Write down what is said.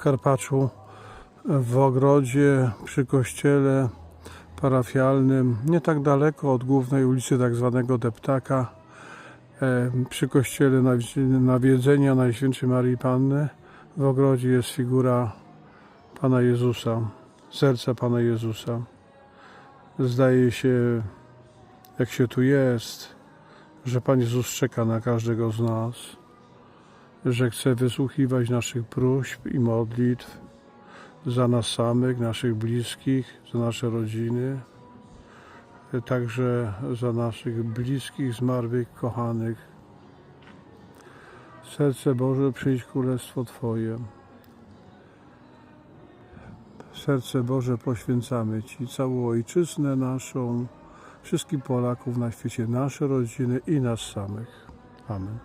Karpaczu, w ogrodzie przy kościele parafialnym, nie tak daleko od głównej ulicy tak zwanego Deptaka, e, przy kościele Nawi- Nawiedzenia Najświętszej Marii Panny. W ogrodzie jest figura Pana Jezusa, serca Pana Jezusa. Zdaje się, jak się tu jest, że Pan Jezus czeka na każdego z nas, że chce wysłuchiwać naszych próśb i modlitw za nas samych, naszych bliskich, za nasze rodziny, także za naszych bliskich, zmarłych, kochanych. Serce Boże, przyjdź królestwo Twoje. Serce Boże, poświęcamy Ci całą ojczyznę naszą, wszystkich Polaków na świecie, nasze rodziny i nas samych. Amen.